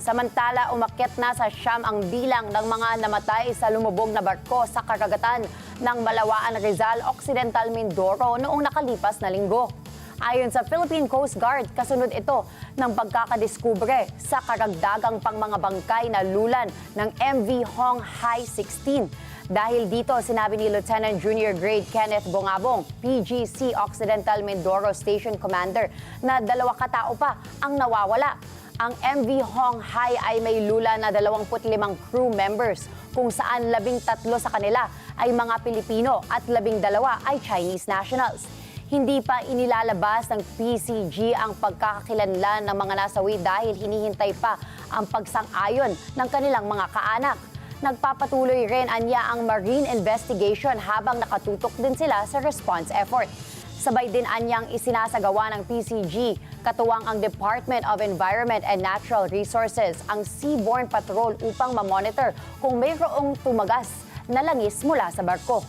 Samantala, umakyat na sa siyam ang bilang ng mga namatay sa lumubog na barko sa karagatan ng Malawaan, Rizal, Occidental, Mindoro noong nakalipas na linggo. Ayon sa Philippine Coast Guard, kasunod ito ng pagkakadiskubre sa karagdagang pang mga bangkay na lulan ng MV Hong Hai 16. Dahil dito, sinabi ni Lieutenant Junior Grade Kenneth Bongabong, PGC Occidental Mindoro Station Commander, na dalawa katao pa ang nawawala. Ang MV Hong Hai ay may lula na 25 crew members kung saan 13 sa kanila ay mga Pilipino at 12 ay Chinese nationals. Hindi pa inilalabas ng PCG ang pagkakakilanlan ng mga nasawi dahil hinihintay pa ang pagsang-ayon ng kanilang mga kaanak. Nagpapatuloy rin anya ang marine investigation habang nakatutok din sila sa response effort. Sabay din anyang isinasagawa ng PCG, katuwang ang Department of Environment and Natural Resources, ang Seaborne Patrol upang mamonitor kung mayroong tumagas na langis mula sa barko.